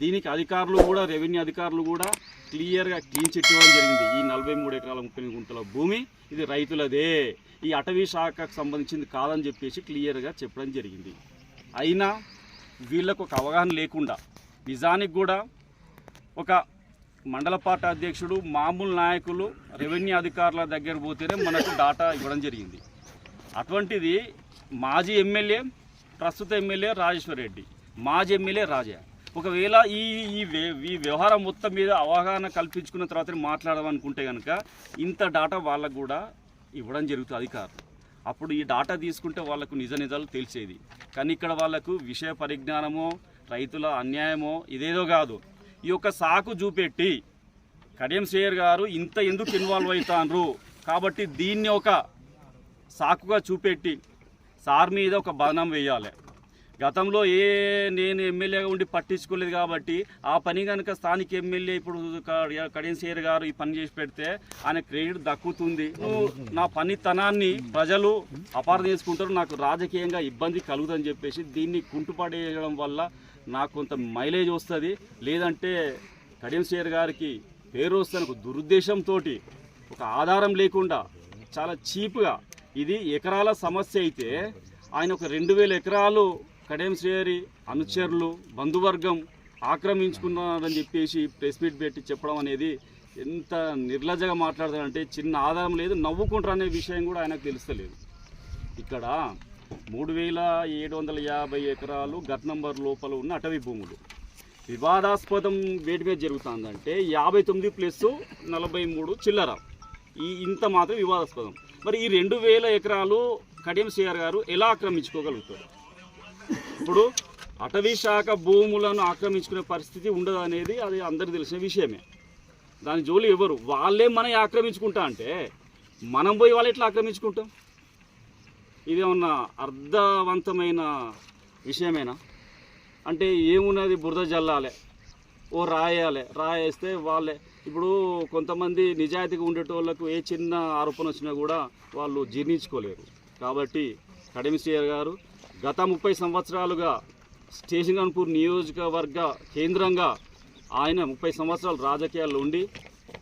దీనికి అధికారులు కూడా రెవెన్యూ అధికారులు కూడా క్లియర్గా క్లీన్ చిట్ ఇవ్వడం జరిగింది. ఈ నలభై మూడు ఎకరాల ముప్పై గుంటల భూమి ఇది రైతులదే. ఈ అటవీ శాఖకు సంబంధించింది కాదని చెప్పేసి క్లియర్గా చెప్పడం జరిగింది. అయినా వీళ్ళకు ఒక అవగాహన లేకుండా నిజానికి కూడా ఒక మండల పార్టీ అధ్యక్షుడు మామూలు నాయకులు రెవెన్యూ అధికారుల దగ్గర పోతేనే మనకు డాటా ఇవ్వడం జరిగింది. అటువంటిది మాజీ ఎమ్మెల్యే ప్రస్తుత ఎమ్మెల్యే రాజేశ్వర్ రెడ్డి మాజీ ఎమ్మెల్యే రాజా ఒకవేళ ఈ ఈ వ్య- ఈ వ్యవహారం మొత్తం మీద అవగాహన కల్పించుకున్న తర్వాత మాట్లాడమనుకుంటే కనుక ఇంత డాటా వాళ్ళకు కూడా ఇవ్వడం జరుగుతుంది అధికారులు అప్పుడు ఈ డాటా తీసుకుంటే వాళ్ళకు నిజ నిజాలు తెలిసేది. కానీ ఇక్కడ వాళ్ళకు విషయ పరిజ్ఞానమో రైతుల అన్యాయమో ఇదేదో కాదు. ఈ యొక్క సాకు చూపెట్టి కడియం శ్రేయర్ గారు ఇంత ఎందుకు ఇన్వాల్వ్ అవుతాండ్రు కాబట్టి దీన్ని ఒక సాకుగా చూపెట్టి సార్ మీద ఒక బనం వేయాలి. గతంలో ఏ నేను ఎమ్మెల్యేగా ఉండి పట్టించుకోలేదు కాబట్టి ఆ పని కనుక స్థానిక ఎమ్మెల్యే ఇప్పుడు క- కడియం గారు ఈ పని చేసి పెడితే ఆయన క్రెడిట్ దక్కుతుంది. నా పనితనాన్ని ప్రజలు అపార్థం చేసుకుంటారు. నాకు రాజకీయంగా ఇబ్బంది కలుగుదని చెప్పేసి దీన్ని కుంటుపడేయడం వల్ల నాకు కొంత మైలేజ్ వస్తుంది. లేదంటే కడియం శ్రేయర్ గారికి పేరు వస్తున్న ఒక దురుద్దేశంతో ఒక ఆధారం లేకుండా చాలా చీప్గా ఇది ఎకరాల సమస్య అయితే ఆయన ఒక రెండు వేల ఎకరాలు కడేం శ్రీహరి అనుచరులు బంధువర్గం ఆక్రమించుకున్నారని చెప్పేసి ప్రెస్ మీట్ పెట్టి చెప్పడం అనేది ఎంత నిర్లజ్జగా మాట్లాడతారంటే చిన్న ఆధారం లేదు నవ్వుకుంటారు అనే విషయం కూడా ఆయనకు తెలుస్తలేదు. ఇక్కడ మూడు వేల ఏడు వందల యాభై ఎకరాలు గట్ నంబర్ లోపల ఉన్న అటవీ భూములు. వివాదాస్పదం వేటి మీద జరుగుతుందంటే యాభై తొమ్మిది ప్లస్ నలభై మూడు చిల్లర. ఈ ఇంత మాత్రం వివాదాస్పదం. మరి ఈ రెండు వేల ఎకరాలు కడియం సిఆర్ గారు ఎలా ఆక్రమించుకోగలుగుతారు? ఇప్పుడు అటవీ శాఖ భూములను ఆక్రమించుకునే పరిస్థితి ఉండదు అనేది అది అందరికి తెలిసిన విషయమే. దాని జోలి ఎవరు? వాళ్ళే మనం ఆక్రమించుకుంటా అంటే మనం పోయి వాళ్ళు ఎట్లా ఆక్రమించుకుంటాం? ఇదేమన్నా అర్థవంతమైన విషయమేనా? అంటే ఏమున్నది బురద జల్లాలే ఓ రాయాలి రాయేస్తే వాళ్ళే. ఇప్పుడు కొంతమంది నిజాయితీగా ఉండేటోళ్ళకు ఏ చిన్న ఆరోపణ వచ్చినా కూడా వాళ్ళు జీర్ణించుకోలేరు. కాబట్టి కడమిశ్రీయర్ గారు గత ముప్పై సంవత్సరాలుగా స్టేషన్ గన్పూర్ నియోజకవర్గ కేంద్రంగా ఆయన ముప్పై సంవత్సరాలు రాజకీయాల్లో ఉండి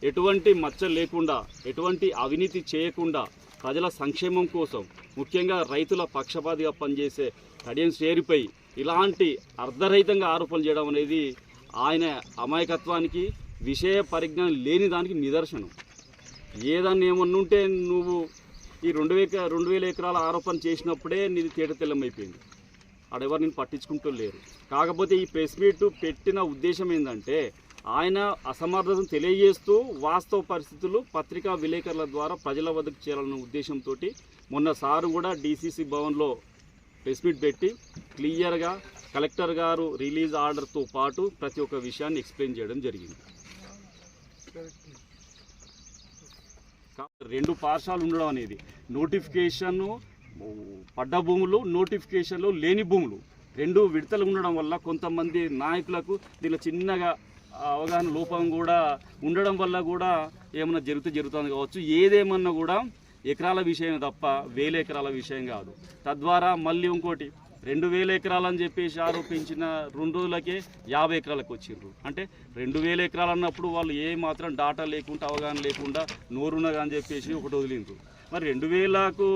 ఎటువంటి మచ్చలు లేకుండా ఎటువంటి అవినీతి చేయకుండా ప్రజల సంక్షేమం కోసం ముఖ్యంగా రైతుల పక్షపాతిగా పనిచేసే కడియం శ్రేరిపై ఇలాంటి అర్ధరహితంగా ఆరోపణలు చేయడం అనేది ఆయన అమాయకత్వానికి విషయ పరిజ్ఞానం లేని దానికి నిదర్శనం. ఏదన్నా ఏమన్నా ఉంటే నువ్వు ఈ రెండు వేల రెండు వేల ఎకరాల ఆరోపణ చేసినప్పుడే నీది తేటతెల్లమైపోయింది. అక్కడ ఆడెవరు నేను పట్టించుకుంటూ లేరు. కాకపోతే ఈ ప్రెస్ మీట్ పెట్టిన ఉద్దేశం ఏంటంటే ఆయన అసమర్థతను తెలియజేస్తూ వాస్తవ పరిస్థితులు పత్రికా విలేకరుల ద్వారా ప్రజల వద్దకు చేరాలన్న ఉద్దేశంతో మొన్న సారు కూడా డీసీసీ భవన్లో ప్రెస్ మీట్ పెట్టి క్లియర్గా కలెక్టర్ గారు రిలీజ్ ఆర్డర్తో పాటు ప్రతి ఒక్క విషయాన్ని ఎక్స్ప్లెయిన్ చేయడం జరిగింది. కాబట్టి రెండు పార్శాలు ఉండడం అనేది నోటిఫికేషన్ పడ్డ భూములు నోటిఫికేషన్లు లేని భూములు. రెండు విడతలు ఉండడం వల్ల కొంతమంది నాయకులకు దీనిలో చిన్నగా అవగాహన లోపం కూడా ఉండడం వల్ల కూడా ఏమన్నా జరుగుతూ జరుగుతుంది కావచ్చు. ఏదేమన్నా కూడా ఎకరాల విషయం తప్ప వేల ఎకరాల విషయం కాదు. తద్వారా మళ్ళీ ఇంకోటి రెండు వేల ఎకరాలని చెప్పేసి ఆరోపించిన రెండు రోజులకే యాభై ఎకరాలకు వచ్చిండ్రు అంటే రెండు వేల ఎకరాలు అన్నప్పుడు వాళ్ళు ఏ మాత్రం డాటా లేకుండా అవగాహన లేకుండా నోరున్నగా అని చెప్పేసి ఒకటి వదిలిండ్రు. మరి రెండు వేలకు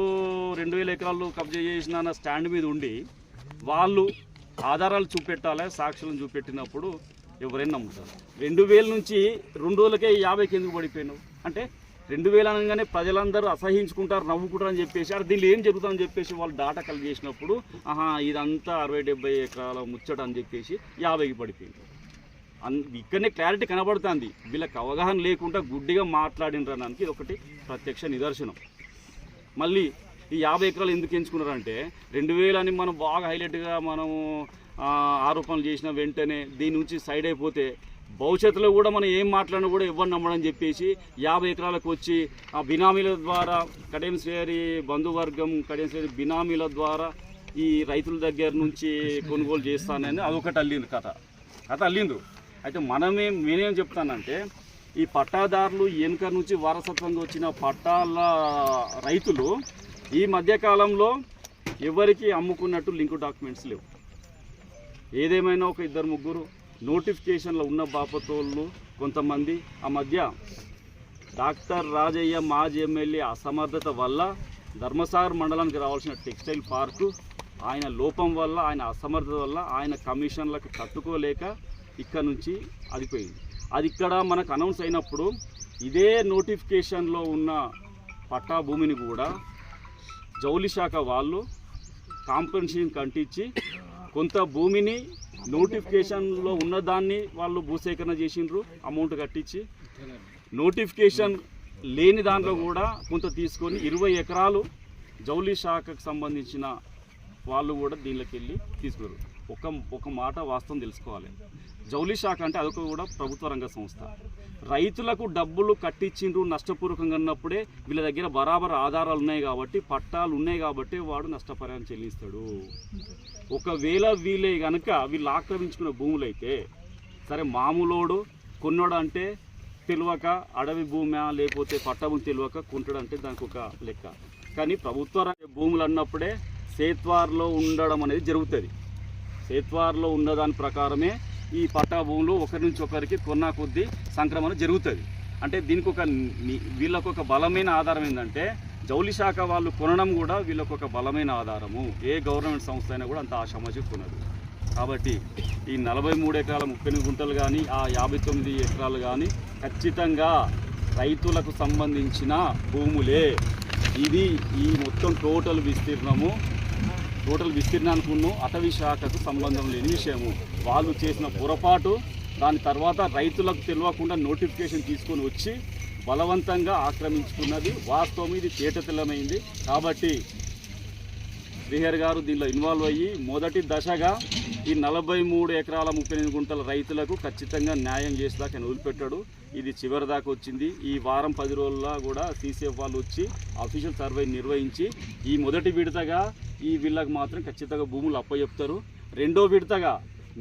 రెండు వేల ఎకరాలు కబ్జా చేసిన స్టాండ్ మీద ఉండి వాళ్ళు ఆధారాలు చూపెట్టాలి సాక్షులను చూపెట్టినప్పుడు ఎవరైనా నమ్ముతారు. రెండు వేల నుంచి రెండు రోజులకే యాభైకి ఎందుకు పడిపోయినావు? అంటే రెండు వేలు అనగానే ప్రజలందరూ అసహించుకుంటారు నవ్వుకుంటారు అని చెప్పేసి అది దీనిలో ఏం జరుగుతుందని చెప్పేసి వాళ్ళు డాటా కలెక్ట్ చేసినప్పుడు ఆహా ఇదంతా అరవై డెబ్బై ఎకరాల ముచ్చట అని చెప్పేసి యాభైకి పడిపోయింది. అన్ ఇక్కడనే క్లారిటీ కనబడుతుంది. వీళ్ళకి అవగాహన లేకుండా గుడ్డిగా మాట్లాడినరానికి ఇది ఒకటి ప్రత్యక్ష నిదర్శనం. మళ్ళీ ఈ యాభై ఎకరాలు ఎందుకు ఎంచుకున్నారంటే రెండు వేలని మనం బాగా హైలైట్గా మనము ఆరోపణలు చేసిన వెంటనే దీని నుంచి సైడ్ అయిపోతే భవిష్యత్తులో కూడా మనం ఏం మాట్లాడినా కూడా ఇవ్వని నమ్మడని చెప్పేసి యాభై ఎకరాలకు వచ్చి ఆ బినామీల ద్వారా కడియం బంధువర్గం కడియం బినామీల ద్వారా ఈ రైతుల దగ్గర నుంచి కొనుగోలు చేస్తానని అదొకటి అల్లింది కథ. కథ అల్లిండ్రు అయితే మనమే నేనేం చెప్తానంటే ఈ పట్టాదారులు వెనుక నుంచి వారసత్వంగా వచ్చిన పట్టాల రైతులు ఈ మధ్యకాలంలో ఎవరికి అమ్ముకున్నట్టు లింక్ డాక్యుమెంట్స్ లేవు. ఏదేమైనా ఒక ఇద్దరు ముగ్గురు నోటిఫికేషన్లో ఉన్న బాపతోళ్ళు కొంతమంది ఆ మధ్య డాక్టర్ రాజయ్య మాజీ ఎమ్మెల్యే అసమర్థత వల్ల ధర్మసాగర్ మండలానికి రావాల్సిన టెక్స్టైల్ పార్కు ఆయన లోపం వల్ల ఆయన అసమర్థత వల్ల ఆయన కమిషన్లకు తట్టుకోలేక ఇక్కడ నుంచి అదిపోయింది అది ఇక్కడ మనకు అనౌన్స్ అయినప్పుడు ఇదే నోటిఫికేషన్లో ఉన్న పట్టా భూమిని కూడా జౌలి శాఖ వాళ్ళు కాంపెన్సేషన్ కంటించి కొంత భూమిని నోటిఫికేషన్లో ఉన్నదాన్ని వాళ్ళు భూసేకరణ చేసిండ్రు అమౌంట్ కట్టించి. నోటిఫికేషన్ లేని దాంట్లో కూడా కొంత తీసుకొని ఇరవై ఎకరాలు జౌలి శాఖకు సంబంధించిన వాళ్ళు కూడా దీనిలోకి వెళ్ళి తీసుకున్నారు. ఒక ఒక మాట వాస్తవం తెలుసుకోవాలి. జౌలి శాఖ అంటే అదొక కూడా ప్రభుత్వ రంగ సంస్థ. రైతులకు డబ్బులు కట్టించిండ్రు నష్టపూర్వకంగా ఉన్నప్పుడే వీళ్ళ దగ్గర బరాబర్ ఆధారాలు ఉన్నాయి కాబట్టి పట్టాలు ఉన్నాయి కాబట్టి వాడు నష్టపరిహారం చెల్లిస్తాడు. ఒకవేళ వీళ్ళే కనుక వీళ్ళు ఆక్రమించుకున్న భూములు అయితే సరే మామూలోడు కొన్నాడు అంటే తెలియక అడవి భూమా లేకపోతే పట్టభూమి తెలియక కొంటాడు అంటే దానికి ఒక లెక్క. కానీ ప్రభుత్వ రంగ భూములు అన్నప్పుడే సేత్వార్లో ఉండడం అనేది జరుగుతుంది. సేత్వార్లో ఉన్న దాని ప్రకారమే ఈ పట్టా భూములు ఒకరి నుంచి ఒకరికి కొన్నా కొద్దీ సంక్రమణ జరుగుతుంది. అంటే దీనికి ఒక వీళ్ళకు ఒక బలమైన ఆధారం ఏంటంటే జౌలి శాఖ వాళ్ళు కొనడం కూడా వీళ్ళకు ఒక బలమైన ఆధారము. ఏ గవర్నమెంట్ సంస్థ అయినా కూడా అంత ఆషామాషి కొనదు. కాబట్టి ఈ నలభై మూడు ఎకరాల ముప్పై ఎనిమిది గుంటలు కానీ ఆ యాభై తొమ్మిది ఎకరాలు కానీ ఖచ్చితంగా రైతులకు సంబంధించిన భూములే. ఇది ఈ మొత్తం టోటల్ విస్తీర్ణము. టోటల్ విస్తీర్ణానికి ఉన్న అటవీ శాఖకు సంబంధం లేని విషయము. వాళ్ళు చేసిన పొరపాటు దాని తర్వాత రైతులకు తెలియకుండా నోటిఫికేషన్ తీసుకొని వచ్చి బలవంతంగా ఆక్రమించుకున్నది వాస్తవం ఇది తేటతెల్లమైంది కాబట్టి శ్రీహర్ గారు దీనిలో ఇన్వాల్వ్ అయ్యి మొదటి దశగా ఈ నలభై మూడు ఎకరాల ముప్పై ఎనిమిది గుంటల రైతులకు ఖచ్చితంగా న్యాయం చేసేదాకా ఆయన వదిలిపెట్టాడు. ఇది చివరి దాకా వచ్చింది. ఈ వారం పది రోజుల్లో కూడా సీసీఎఫ్ వాళ్ళు వచ్చి అఫీషియల్ సర్వే నిర్వహించి ఈ మొదటి విడతగా ఈ వీళ్ళకి మాత్రం ఖచ్చితంగా భూములు అప్పచెప్తారు రెండో విడతగా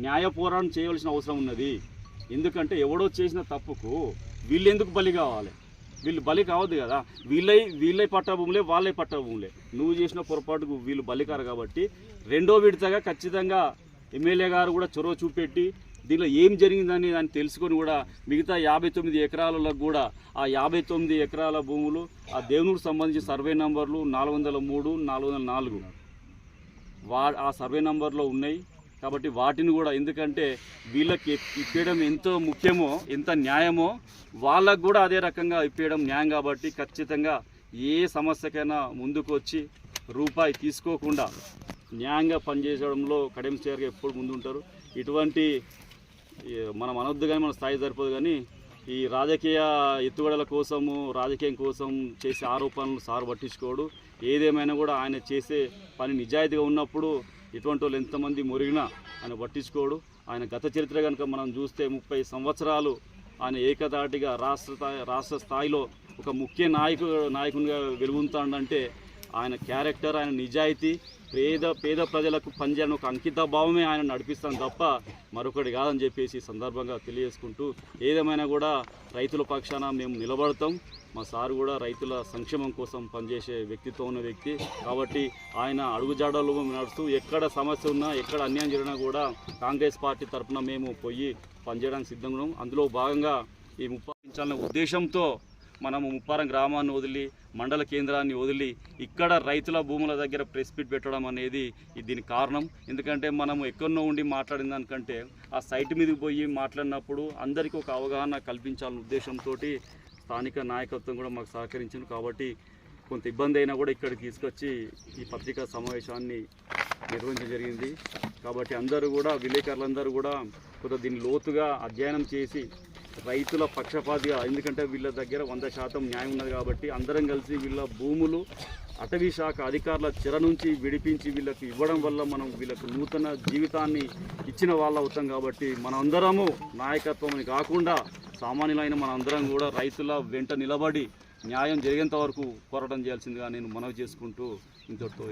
న్యాయ పోరాటం చేయవలసిన అవసరం ఉన్నది. ఎందుకంటే ఎవడో చేసిన తప్పుకు వీళ్ళు ఎందుకు బలి కావాలి? వీళ్ళు బలి కావద్దు కదా. వీళ్ళై వీళ్ళై పట్టా భూములే వాళ్ళై పట్టా భూములే. నువ్వు చేసిన పొరపాటుకు వీళ్ళు బలికారు కాబట్టి రెండో విడతగా ఖచ్చితంగా ఎమ్మెల్యే గారు కూడా చొరవ చూపెట్టి దీనిలో ఏం జరిగిందని దాన్ని తెలుసుకొని కూడా మిగతా యాభై తొమ్మిది ఎకరాలకు కూడా ఆ యాభై తొమ్మిది ఎకరాల భూములు ఆ దేవునికి సంబంధించిన సర్వే నంబర్లు నాలుగు వందల మూడు నాలుగు వందల నాలుగు వా ఆ సర్వే నంబర్లో ఉన్నాయి. కాబట్టి వాటిని కూడా ఎందుకంటే వీళ్ళకి ఇప్పేయడం ఎంతో ముఖ్యమో ఎంత న్యాయమో వాళ్ళకు కూడా అదే రకంగా ఇప్పేయడం న్యాయం కాబట్టి ఖచ్చితంగా ఏ సమస్యకైనా ముందుకు వచ్చి రూపాయి తీసుకోకుండా న్యాయంగా పనిచేసడంలో కడెం గారు ఎప్పుడు ముందుంటారు. ఇటువంటి మనం అనొద్దు కానీ మన స్థాయి సరిపోదు కానీ ఈ రాజకీయ ఎత్తుగడల కోసము రాజకీయం కోసం చేసే ఆరోపణలు సారు పట్టించుకోడు. ఏదేమైనా కూడా ఆయన చేసే పని నిజాయితీగా ఉన్నప్పుడు ఎటువంటి వాళ్ళు ఎంతమంది మురిగినా ఆయన పట్టించుకోడు. ఆయన గత చరిత్ర కనుక మనం చూస్తే ముప్పై సంవత్సరాలు ఆయన ఏకదాటిగా రాష్ట్ర రాష్ట్ర స్థాయిలో ఒక ముఖ్య నాయకు నాయకునిగా వెలుగుతాడంటే ఆయన క్యారెక్టర్ ఆయన నిజాయితీ పేద పేద ప్రజలకు పనిచేయడం ఒక అంకిత భావమే ఆయన నడిపిస్తాను తప్ప మరొకటి కాదని చెప్పేసి సందర్భంగా తెలియజేసుకుంటూ ఏదేమైనా కూడా రైతుల పక్షాన మేము నిలబడతాం. మా సార్ కూడా రైతుల సంక్షేమం కోసం పనిచేసే వ్యక్తిత్వం ఉన్న వ్యక్తి. కాబట్టి ఆయన అడుగుజాడలు నడుస్తూ ఎక్కడ సమస్య ఉన్నా ఎక్కడ అన్యాయం జరిగినా కూడా కాంగ్రెస్ పార్టీ తరఫున మేము పోయి పనిచేయడానికి సిద్ధంగా ఉన్నాం. అందులో భాగంగా ఈ ముప్పించాలనే ఉద్దేశంతో మనము ముప్పారం గ్రామాన్ని వదిలి మండల కేంద్రాన్ని వదిలి ఇక్కడ రైతుల భూముల దగ్గర ప్రెస్ మీట్ పెట్టడం అనేది దీని దీనికి కారణం. ఎందుకంటే మనము ఎక్కడో ఉండి మాట్లాడిన దానికంటే ఆ సైట్ మీదకి పోయి మాట్లాడినప్పుడు అందరికీ ఒక అవగాహన కల్పించాలనే ఉద్దేశంతో స్థానిక నాయకత్వం కూడా మాకు సహకరించింది. కాబట్టి కొంత ఇబ్బంది అయినా కూడా ఇక్కడికి తీసుకొచ్చి ఈ పత్రికా సమావేశాన్ని నిర్వహించడం జరిగింది. కాబట్టి అందరూ కూడా విలేకరులందరూ కూడా కొంత దీన్ని లోతుగా అధ్యయనం చేసి రైతుల పక్షపాతిగా ఎందుకంటే వీళ్ళ దగ్గర వంద శాతం న్యాయం ఉన్నది కాబట్టి అందరం కలిసి వీళ్ళ భూములు అటవీ శాఖ అధికారుల చెర నుంచి విడిపించి వీళ్ళకి ఇవ్వడం వల్ల మనం వీళ్ళకు నూతన జీవితాన్ని ఇచ్చిన వాళ్ళు అవుతాం కాబట్టి మనందరము నాయకత్వం అని కాకుండా సామాన్యులైన మనందరం కూడా రైతుల వెంట నిలబడి న్యాయం జరిగేంత వరకు పోరాటం చేయాల్సిందిగా నేను మనవి చేసుకుంటూ ఇంతటితో